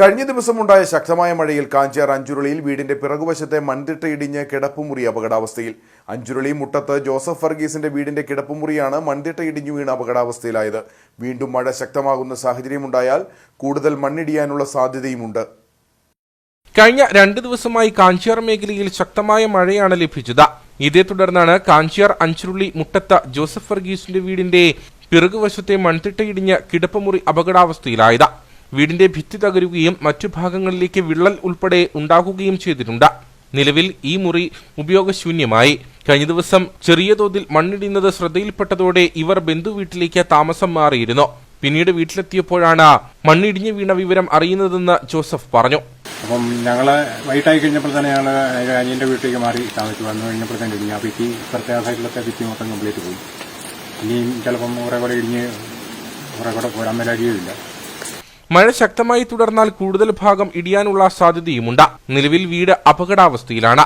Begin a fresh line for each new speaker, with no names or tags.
കഴിഞ്ഞ ദിവസമുണ്ടായ ശക്തമായ മഴയിൽ കാഞ്ചാർ അഞ്ചുരുളിയിൽ വീടിന്റെ പിറകുവശത്തെ മൺതിട്ട ഇടിഞ്ഞ് കിടപ്പുമുറി അപകടാവസ്ഥയിൽ. അഞ്ചുരുളി മുട്ടത്ത് ജോസഫ് ഫർഗീസിന്റെ വീടിന്റെ കിടപ്പുമുറിയാണ് മൺതിട്ട ഇടിഞ്ഞു വീണ് അപകടാവസ്ഥയിലായത്. വീണ്ടും മഴ ശക്തമാകുന്ന സാഹചര്യമുണ്ടായാൽ കൂടുതൽ മണ്ണിടിയാനുള്ള സാധ്യതയുമുണ്ട്.
കഴിഞ്ഞ രണ്ട് ദിവസമായി കാഞ്ചിയാർ മേഖലയിൽ ശക്തമായ മഴയാണ് ലഭിച്ചത്. ഇതേ തുടർന്നാണ് കാഞ്ചിയാർ അഞ്ചുരുളി മുട്ടത്ത ജോസഫ് ഫർഗീസിന്റെ വീടിന്റെ പിറകുവശത്തെ മൺതിട്ട ഇടിഞ്ഞ് കിടപ്പുമുറി അപകടാവസ്ഥയിലായത്. വീടിന്റെ ഭിത്തി തകരുകയും മറ്റു ഭാഗങ്ങളിലേക്ക് വിള്ളൽ ഉൾപ്പെടെ ഉണ്ടാകുകയും ചെയ്തിട്ടുണ്ട്. നിലവിൽ ഈ മുറി ഉപയോഗശൂന്യമായി. കഴിഞ്ഞ ദിവസം ചെറിയ തോതിൽ മണ്ണിടിയുന്നത് ശ്രദ്ധയിൽപ്പെട്ടതോടെ ഇവർ ബന്ധു വീട്ടിലേക്ക് താമസം മാറിയിരുന്നു. പിന്നീട് വീട്ടിലെത്തിയപ്പോഴാണ് മണ്ണിടിഞ്ഞു വീണ വിവരം അറിയുന്നതെന്ന് ജോസഫ് പറഞ്ഞു.
അപ്പം ഞങ്ങൾ വൈകിട്ടായി കഴിഞ്ഞപ്പോൾ തന്നെ ഞങ്ങൾ അനിയന്റെ വീട്ടിലേക്ക് മാറി താമസിച്ചു വന്നു കഴിഞ്ഞപ്പോൾ തന്നെ ഇടിഞ്ഞു ആ ഭിത്തി പ്രത്യേക ഭിത്തി മൊത്തം കംപ്ലീറ്റ് പോയി. ഇനിയും ചിലപ്പം കുറെ കൂടെ ഇടിഞ്ഞ് കൂടെ പോരാൻ
മഴ ശക്തമായി തുടർന്നാൽ കൂടുതൽ ഭാഗം ഇടിയാനുള്ള സാധ്യതയുമുണ്ട്. നിലവിൽ വീട് അപകടാവസ്ഥയിലാണ്.